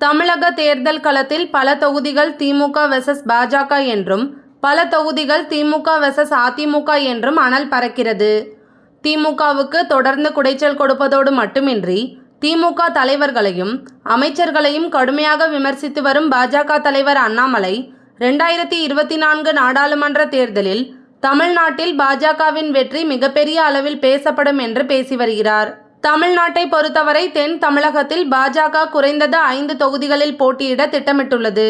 தமிழக தேர்தல் களத்தில் பல தொகுதிகள் திமுக வெசஸ் பாஜக என்றும் பல தொகுதிகள் திமுக வெசஸ் அதிமுக என்றும் அனல் பறக்கிறது. திமுகவுக்கு தொடர்ந்து குடைச்சல் கொடுப்பதோடு மட்டுமின்றி திமுக தலைவர்களையும் அமைச்சர்களையும் கடுமையாக விமர்சித்து வரும் பாஜக தலைவர் அண்ணாமலை ரெண்டாயிரத்தி இருபத்தி நான்கு நாடாளுமன்ற தேர்தலில் தமிழ்நாட்டில் பாஜகவின் வெற்றி மிகப்பெரிய அளவில் பேசப்படும் என்று பேசி வருகிறார். தமிழ்நாட்டை பொறுத்தவரை தென் தமிழகத்தில் பாஜக குறைந்தது ஐந்து தொகுதிகளில் போட்டியிட திட்டமிட்டுள்ளது.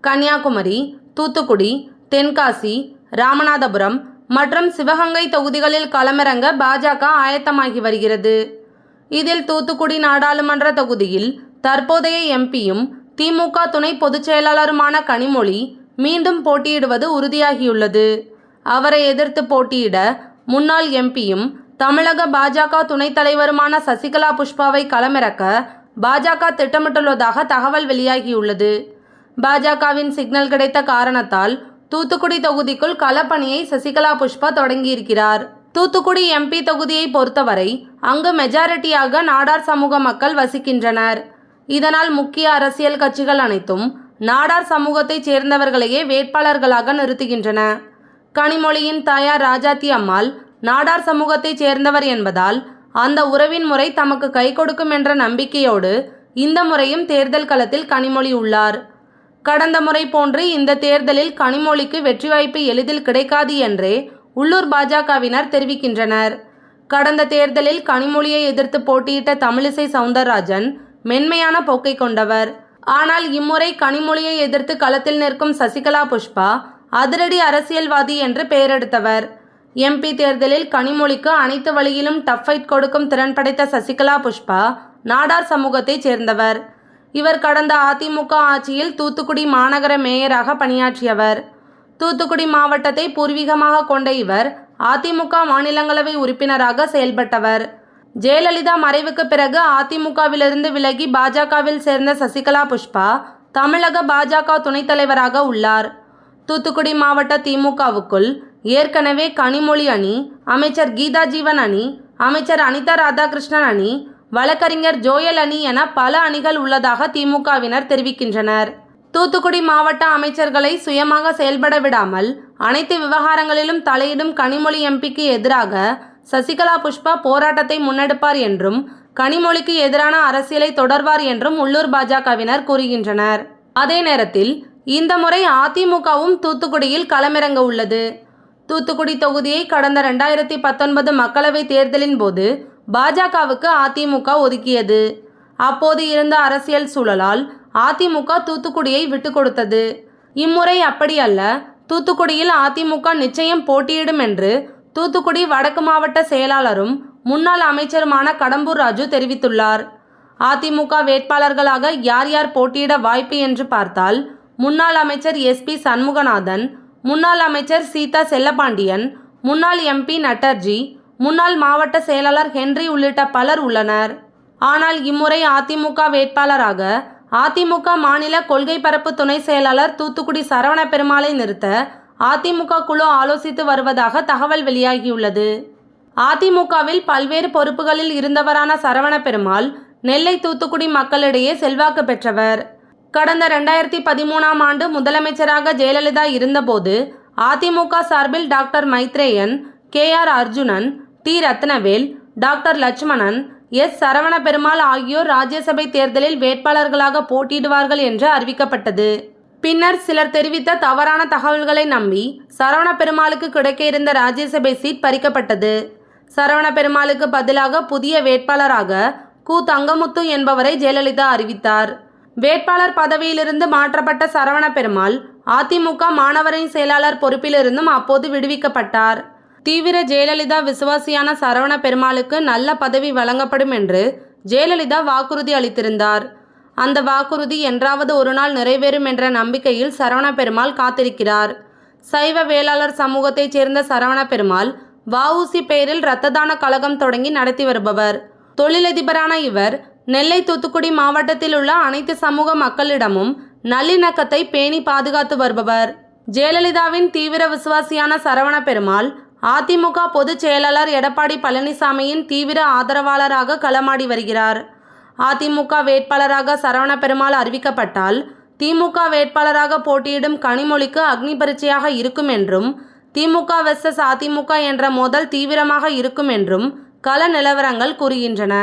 கன்னியாகுமரி தூத்துக்குடி தென்காசி ராமநாதபுரம் மற்றும் சிவகங்கை தொகுதிகளில் களமிறங்க பாஜக ஆயத்தமாகி வருகிறது. இதில் தூத்துக்குடி நாடாளுமன்ற தொகுதியில் தற்போதைய எம்பியும் திமுக துணை பொதுச் செயலாளருமான கனிமொழி மீண்டும் போட்டியிடுவது உறுதியாகியுள்ளது. அவரை எதிர்த்து போட்டியிட முன்னாள் எம்பியும் தமிழக பாஜக துணைத் தலைவருமான சசிகலா புஷ்பாவை களமிறக்க பாஜக திட்டமிட்டுள்ளதாக தகவல் வெளியாகியுள்ளது. பாஜகவின் சிக்னல் கிடைத்த காரணத்தால் தூத்துக்குடி தொகுதிக்குள் களப்பணியை சசிகலா புஷ்பா தொடங்கியிருக்கிறார். தூத்துக்குடி எம்பி தொகுதியை பொறுத்தவரை அங்கு மெஜாரிட்டியாக நாடார் சமூக மக்கள் வசிக்கின்றனர். இதனால் முக்கிய அரசியல் கட்சிகள் அனைத்தும் நாடார் சமூகத்தைச் சேர்ந்தவர்களையே வேட்பாளர்களாக நிறுத்துகின்றன. கனிமொழியின் தாயார் ராஜாத்தி அம்மாள் நாடார் சமூகத்தைச் சேர்ந்தவர் என்பதால் அந்த உறவின் முறை தமக்கு கை கொடுக்கும் என்ற நம்பிக்கையோடு இந்த முறையும் தேர்தல் களத்தில் கனிமொழி உள்ளார். கடந்த முறை போன்று இந்த தேர்தலில் கனிமொழிக்கு வெற்றி வாய்ப்பு எளிதில் கிடைக்காது என்றே உள்ளூர் பாஜகவினர் தெரிவிக்கின்றனர். கடந்த தேர்தலில் கனிமொழியை எதிர்த்து போட்டியிட்ட தமிழிசை சவுந்தரராஜன் மென்மையான போக்கை கொண்டவர். ஆனால் இம்முறை கனிமொழியை எதிர்த்து களத்தில் நிற்கும் சசிகலா புஷ்பா அதிரடி அரசியல்வாதி என்று பெயரெடுத்தவர். எம்பி தேர்தலில் கனிமொழிக்கு அனைத்து வழியிலும் டஃப் ஃபைட் கொடுக்கும் திறன் படைத்த சசிகலா புஷ்பா நாடார் சமூகத்தைச் சேர்ந்தவர். இவர் கடந்த அதிமுக ஆட்சியில் தூத்துக்குடி மாநகர மேயராக பணியாற்றியவர். தூத்துக்குடி மாவட்டத்தை பூர்வீகமாக கொண்ட இவர் அதிமுக மாநிலங்களவை உறுப்பினராக செயல்பட்டவர். ஜெயலலிதா மறைவுக்கு பிறகு அதிமுகவிலிருந்து விலகி பாஜகவில் சேர்ந்த சசிகலா புஷ்பா தமிழக பாஜக துணைத் தலைவராக உள்ளார். தூத்துக்குடி மாவட்ட திமுகவுக்குள் ஏற்கனவே கனிமொழி அணி அமைச்சர் கீதா ஜீவன் அணி அமைச்சர் அனிதா ராதாகிருஷ்ணன் அணி வழக்கறிஞர் ஜோயல் அணி என பல அணிகள் உள்ளதாக திமுகவினர் தெரிவிக்கின்றனர். தூத்துக்குடி மாவட்ட அமைச்சர்களை சுயமாக செயல்பட விடாமல் அனைத்து விவகாரங்களிலும் தலையிடும் கனிமொழி எம்பிக்கு எதிராக சசிகலா புஷ்பா போராட்டத்தை முன்னெடுப்பார் என்றும் கனிமொழிக்கு எதிரான அரசியலை தொடர்வார் என்றும் உள்ளூர் பாஜகவினர் கூறுகின்றனர். அதே நேரத்தில் இந்த முறை அதிமுகவும் தூத்துக்குடியில் களமிறங்க உள்ளது. தூத்துக்குடி தொகுதியை கடந்த ரெண்டாயிரத்தி பத்தொன்பது மக்களவைத் தேர்தலின் போது பாஜகவுக்கு அதிமுக ஒதுக்கியது. அப்போது இருந்த அரசியல் சூழலால் அதிமுக தூத்துக்குடியை விட்டு கொடுத்தது. இம்முறை அப்படி அல்ல. தூத்துக்குடியில் அதிமுக நிச்சயம் போட்டியிடும் என்று தூத்துக்குடி வடக்கு மாவட்ட செயலாளரும் முன்னாள் அமைச்சருமான கடம்பூர் ராஜு தெரிவித்துள்ளார். அதிமுக வேட்பாளர்களாக யார் யார் போட்டியிட வாய்ப்பு என்று பார்த்தால் முன்னாள் அமைச்சர் எஸ்பி சண்முகநாதன் முன்னாள் அமைச்சர் சீதா செல்லபாண்டியன் முன்னாள் எம்பி நட்டர்ஜி முன்னாள் மாவட்ட செயலாளர் ஹென்றி உள்ளிட்ட பலர் உள்ளனர். ஆனால் இம்முறை அதிமுக வேட்பாளராக அதிமுக மாநில கொள்கை பரப்பு துணை செயலாளர் தூத்துக்குடி சரவண பெருமாளை நிறுத்த அதிமுக குழு ஆலோசித்து வருவதாக தகவல் வெளியாகியுள்ளது. அதிமுகவில் பல்வேறு பொறுப்புகளில் இருந்தவரான சரவண பெருமாள் நெல்லை தூத்துக்குடி மக்களிடையே செல்வாக்கு பெற்றவர். கடந்த ரெண்டாயிரத்தி பதிமூணாம் ஆண்டு முதலமைச்சராக ஜெயலலிதா இருந்தபோது அதிமுக சார்பில் doctor Maitreyan K R Arjunan T Rathinavel doctor Lakshmanan S Saravana Perumal ஆகியோர் ராஜ்யசபை தேர்தலில் வேட்பாளர்களாக போட்டியிடுவார்கள் என்று அறிவிக்கப்பட்டது. பின்னர் சிலர் தெரிவித்த தவறான தகவல்களை நம்பி சரவண பெருமாளுக்கு கிடைக்க இருந்த ராஜ்யசபை சீட் பறிக்கப்பட்டது. சரவண பெருமாளுக்கு பதிலாக புதிய வேட்பாளராக கு தங்கமுத்து என்பவரை ஜெயலலிதா அறிவித்தார். வேட்பாளர் பதவியிலிருந்து மாற்றப்பட்ட சரவண பெருமாள் அதிமுக மாணவரின் செயலாளர் பொறுப்பிலிருந்தும் அப்போது விடுவிக்கப்பட்டார். தீவிர ஜெயலலிதா விசுவாசியான சரவண பெருமாளுக்கு நல்ல பதவி வழங்கப்படும் என்று ஜெயலலிதா வாக்குறுதி அளித்திருந்தார். அந்த வாக்குறுதி என்றாவது ஒரு நாள் நிறைவேறும் என்ற நம்பிக்கையில் சரவண பெருமாள் காத்திருக்கிறார். சைவ வேளாளர் சமூகத்தைச் சேர்ந்த சரவண பெருமாள் வஉசி பெயரில் இரத்த தான கழகம் தொடங்கி நடத்தி வருபவர். தொழிலதிபரான இவர் நெல்லை தூத்துக்குடி மாவட்டத்தில் உள்ள அனைத்து சமூக மக்களிடமும் நல்லிணக்கத்தை பேணி பாதுகாத்து வருபவர். ஜெயலலிதாவின் தீவிர விசுவாசியான சரவண பெருமாள் அதிமுக பொதுச் செயலாளர் எடப்பாடி பழனிசாமியின் தீவிர ஆதரவாளராக களமாடி வருகிறார். அதிமுக வேட்பாளராக சரவண பெருமாள் அறிவிக்கப்பட்டால் திமுக வேட்பாளராக போட்டியிடும் கனிமொழிக்கு அக்னி பரீட்சையாக இருக்கும் என்றும் திமுக வெர்சஸ் அதிமுக என்ற மோதல் தீவிரமாக இருக்கும் என்றும் கள நிலவரங்கள் கூறுகின்றன.